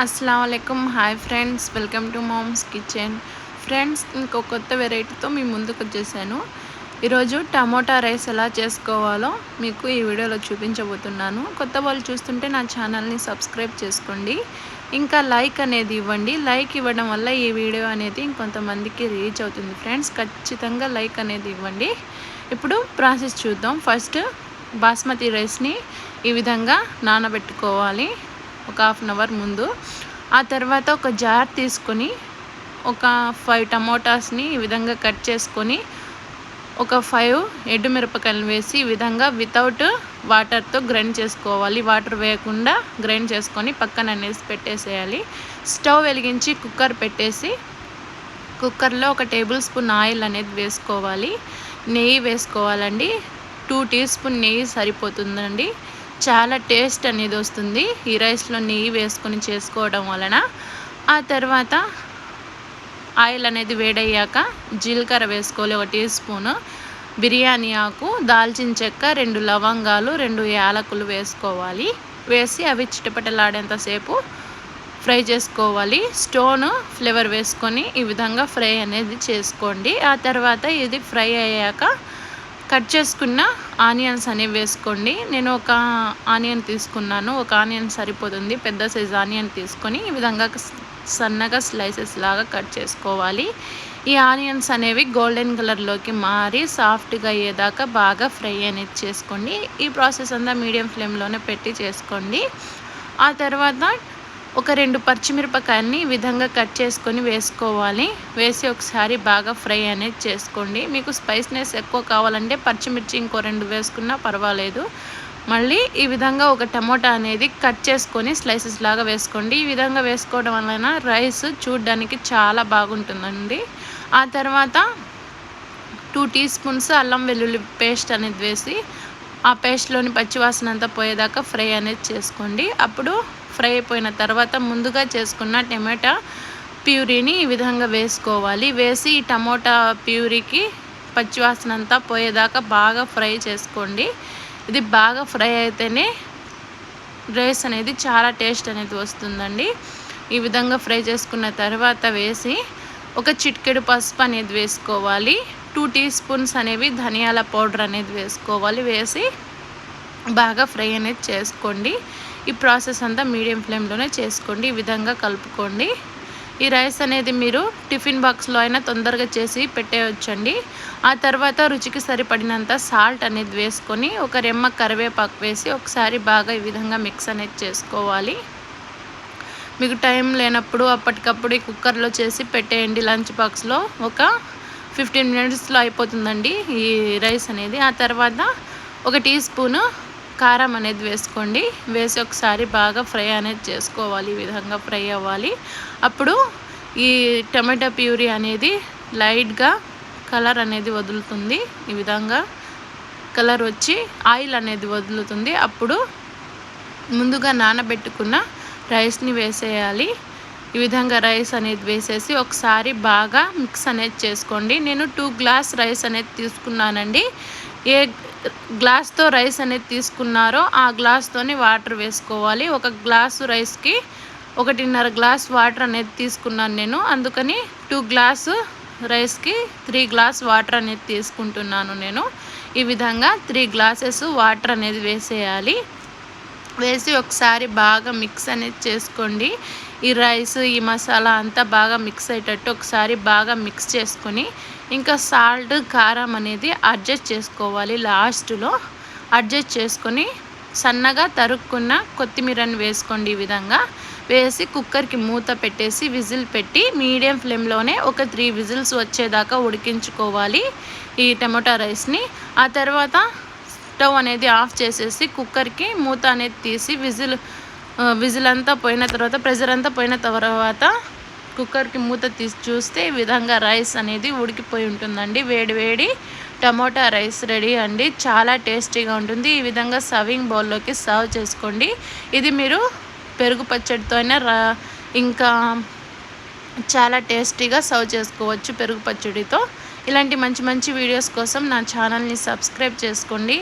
అస్సలం hi friends welcome to mom's kitchen friends ఇంకో కొత్త వెరైటీతో మీ ముందుకు వచ్చేసాను. ఈరోజు టమోటా రైస్ ఎలా చేసుకోవాలో మీకు ఈ వీడియోలో చూపించబోతున్నాను. కొత్త వాళ్ళు చూస్తుంటే నా ఛానల్ని సబ్స్క్రైబ్ చేసుకోండి. ఇంకా లైక్ అనేది ఇవ్వండి. లైక్ ఇవ్వడం వల్ల ఈ వీడియో అనేది ఇంకొంతమందికి రీచ్ అవుతుంది. ఫ్రెండ్స్ ఖచ్చితంగా లైక్ అనేది ఇవ్వండి. ఇప్పుడు ప్రాసెస్ చూద్దాం. ఫస్ట్ బాస్మతి రైస్ని ఈ విధంగా నానబెట్టుకోవాలి. ఒక హాఫ్ అన్ అవర్ ముందు. ఆ తర్వాత ఒక జార్ తీసుకొని ఒక ఫైవ్ టమోటాస్ని ఈ విధంగా కట్ చేసుకొని ఒక ఫైవ్ ఎండు మిరపకాయలు వేసి ఈ విధంగా వితౌట్ వాటర్తో గ్రైండ్ చేసుకోవాలి. వాటర్ వేయకుండా గ్రైండ్ చేసుకొని పక్కన అనేసి పెట్టేసేయాలి. స్టవ్ వెలిగించి కుక్కర్ పెట్టేసి కుక్కర్లో ఒక టేబుల్ స్పూన్ ఆయిల్ అనేది వేసుకోవాలి. నెయ్యి వేసుకోవాలండి. టూ టీ స్పూన్ నెయ్యి సరిపోతుందండి. చాలా టేస్ట్ అనేది వస్తుంది. ఈ రైస్లో నెయ్యి వేసుకొని చేసుకోవడం వలన ఆ తర్వాత ఆయిల్ అనేది వేడయ్యాక జీలకర్ర వేసుకోవాలి. ఒక టీ స్పూను బిర్యానీ ఆకు దాల్చిన చెక్క రెండు లవంగాలు రెండు యాలకులు వేసుకోవాలి. వేసి అవి చిటపటలాడేంతసేపు ఫ్రై చేసుకోవాలి. స్టోన్ ఫ్లేవర్ వేసుకొని ఈ విధంగా ఫ్రై అనేది చేసుకోండి. ఆ తర్వాత ఇది ఫ్రై అయ్యాక కట్ చేసుకున్న ఆనియన్స్ అనేవి వేసుకోండి. నేను ఒక ఆనియన్ తీసుకున్నాను. ఒక ఆనియన్ సరిపోతుంది. పెద్ద సైజ్ ఆనియన్ తీసుకొని ఈ విధంగా సన్నగా స్లైసెస్ లాగా కట్ చేసుకోవాలి. ఈ ఆనియన్స్ అనేవి గోల్డెన్ కలర్లోకి మారి సాఫ్ట్గా అయ్యేదాకా బాగా ఫ్రై అనేది చేసుకోండి. ఈ ప్రాసెస్ అంతా మీడియం ఫ్లేమ్లోనే పెట్టి చేసుకోండి. ఆ తర్వాత ఒక రెండు పచ్చిమిరపకాయని ఈ విధంగా కట్ చేసుకొని వేసుకోవాలి. వేసి ఒకసారి బాగా ఫ్రై అనేది చేసుకోండి. మీకు స్పైస్నెస్ ఎక్కువ కావాలంటే పచ్చిమిర్చి ఇంకో రెండు వేసుకున్నా పర్వాలేదు. మళ్ళీ ఈ విధంగా ఒక టమోటా అనేది కట్ చేసుకొని స్లైసెస్ లాగా వేసుకోండి. ఈ విధంగా వేసుకోవడం వలన రైస్ చూడడానికి చాలా బాగుంటుందండి. ఆ తర్వాత టూ టీ స్పూన్స్ అల్లం వెల్లుల్లి పేస్ట్ అనేది వేసి ఆ పేస్ట్లోని పచ్చివాసన అంతా పోయేదాకా ఫ్రై అనేది చేసుకోండి. అప్పుడు ఫ్రై అయిపోయిన తర్వాత ముందుగా చేసుకున్న టమాటా ప్యూరీని ఈ విధంగా వేసుకోవాలి. వేసి ఈ టమోటా ప్యూరీకి పచ్చివాసన అంతా పోయేదాకా బాగా ఫ్రై చేసుకోండి. ఇది బాగా ఫ్రై అయితేనే రైస్ అనేది చాలా టేస్ట్ అనేది వస్తుందండి. ఈ విధంగా ఫ్రై చేసుకున్న తర్వాత వేసి ఒక చిటికెడు పసుపు అనేది వేసుకోవాలి. టూ టీ స్పూన్స్ అనేవి ధనియాల పౌడర్ అనేది వేసుకోవాలి. వేసి బాగా ఫ్రై అనేది చేసుకోండి. ఈ ప్రాసెస్ అంతా మీడియం ఫ్లేమ్లోనే చేసుకోండి ఈ విధంగా కలుపుకోండి. ఈ రైస్ అనేది మీరు టిఫిన్ బాక్స్లో అయినా తొందరగా చేసి పెట్టేయచ్చండి. ఆ తర్వాత రుచికి సరిపడినంత సాల్ట్ అనేది వేసుకొని ఒక రెమ్మ కరివేపాకు వేసి ఒకసారి బాగా ఈ విధంగా మిక్స్ అనేది చేసుకోవాలి. మీకు టైం లేనప్పుడు అప్పటికప్పుడు ఈ కుక్కర్లో చేసి పెట్టేయండి లంచ్ బాక్స్లో. ఒక ఫిఫ్టీన్ మినిట్స్లో అయిపోతుందండి ఈ రైస్ అనేది. ఆ తర్వాత ఒక టీ స్పూను కారం అనేది వేసుకోండి. వేసి ఒకసారి బాగా ఫ్రై అనేది చేసుకోవాలి. ఈ విధంగా ఫ్రై అవ్వాలి. అప్పుడు ఈ టమాటా ప్యూరీ అనేది లైట్గా కలర్ అనేది వదులుతుంది. ఈ విధంగా కలర్ వచ్చి ఆయిల్ అనేది వదులుతుంది. అప్పుడు ముందుగా నానబెట్టుకున్న రైస్ని వేసేయాలి. ఈ విధంగా రైస్ అనేది వేసేసి ఒకసారి బాగా మిక్స్ అనేది చేసుకోండి. నేను టూ గ్లాస్ రైస్ అనేది తీసుకున్నానండి. ఏ గ్లాస్తో రైస్ అనేది తీసుకున్నారో ఆ గ్లాస్తోని వాటర్ వేసుకోవాలి. ఒక గ్లాసు రైస్కి ఒకటిన్నర గ్లాస్ వాటర్ అనేది తీసుకున్నాను నేను. అందుకని టూ గ్లాసు రైస్కి త్రీ గ్లాస్ వాటర్ అనేది తీసుకుంటున్నాను నేను. ఈ విధంగా త్రీ గ్లాసెస్ వాటర్ అనేది వేసేయాలి. వేసి ఒకసారి బాగా మిక్స్ అనేది చేసుకోండి. ఈ రైస్ ఈ మసాలా అంతా బాగా మిక్స్ అయ్యేటట్టు ఒకసారి బాగా మిక్స్ చేసుకొని ఇంకా సాల్ట్ కారం అనేది అడ్జస్ట్ చేసుకోవాలి లాస్ట్లో. అడ్జస్ట్ చేసుకొని సన్నగా తరుక్కున్న కొత్తిమీరని వేసుకోండి ఈ విధంగా. వేసి కుక్కర్కి మూత పెట్టేసి విజిల్ పెట్టి మీడియం ఫ్లేమ్లోనే ఒక త్రీ విజిల్స్ వచ్చేదాకా ఉడికించుకోవాలి ఈ టమోటా రైస్ని. ఆ తర్వాత స్టవ్ అనేది ఆఫ్ చేసేసి కుక్కర్కి మూత అనేది తీసి విజిల్ విజిల్ అంతా పోయిన తర్వాత ప్రెజర్ అంతా పోయిన తర్వాత కుక్కర్కి మూత తీసి చూస్తే ఈ విధంగా రైస్ అనేది ఉడికిపోయి ఉంటుందండి. వేడి వేడి టమోటా రైస్ రెడీ అండి. చాలా టేస్టీగా ఉంటుంది. ఈ విధంగా సర్వింగ్ బౌల్లోకి సర్వ్ చేసుకోండి. ఇది మీరు పెరుగు పచ్చడితో అయినా ఇంకా చాలా టేస్టీగా సర్వ్ చేసుకోవచ్చు పెరుగు పచ్చడితో. ఇలాంటి మంచి మంచి వీడియోస్ కోసం నా ఛానల్ని సబ్స్క్రైబ్ చేసుకోండి.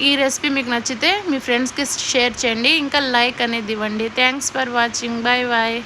ఈ రెసిపీ మీకు నచ్చితే మీ ఫ్రెండ్స్కి షేర్ చేయండి. ఇంకా లైక్ అనేది ఇవ్వండి. Thanks for watching bye bye